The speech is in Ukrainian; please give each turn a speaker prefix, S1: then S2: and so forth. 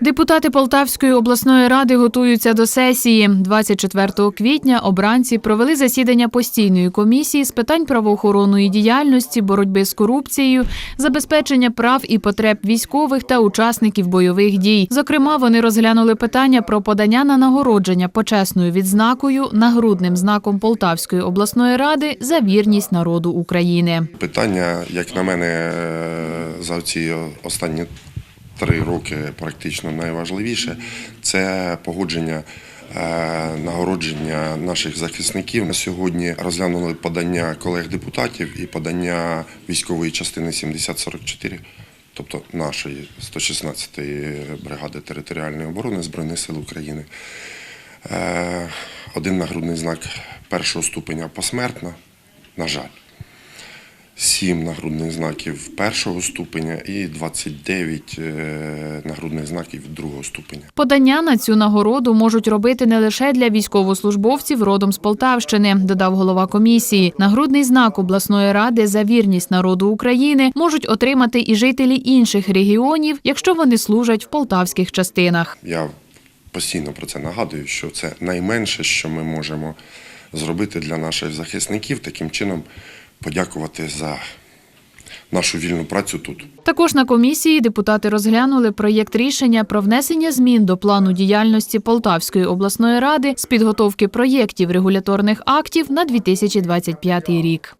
S1: Депутати Полтавської обласної ради готуються до сесії. 24 квітня обранці провели засідання постійної комісії з питань правоохоронної діяльності, боротьби з корупцією, забезпечення прав і потреб військових та учасників бойових дій. Зокрема, вони розглянули питання про подання на нагородження почесною відзнакою нагрудним знаком Полтавської обласної ради за вірність народу України.
S2: Питання, як на мене, е, за ці останні три роки практично найважливіше це погодження е, нагородження наших захисників. На сьогодні розглянули подання колег-депутатів і подання військової частини 7044, тобто нашої 116-ї бригади територіальної оборони Збройних сил України. Е, Один нагрудний знак першого ступеня посмертно, на жаль. Сім нагрудних знаків першого ступеня і 29 е, нагрудних знаків другого ступеня.
S1: Подання на цю нагороду можуть робити не лише для військовослужбовців родом з Полтавщини, додав голова комісії. Нагрудний знак обласної ради за вірність народу України можуть отримати і жителі інших регіонів, якщо вони служать в полтавських частинах.
S2: Я постійно про це нагадую, що це найменше, що ми можемо зробити для наших захисників, таким чином подякувати за нашу вільну працю тут.
S1: Також на комісії депутати розглянули проєкт рішення про внесення змін до плану діяльності Полтавської обласної ради з підготовки проєктів регуляторних актів на 2025 рік.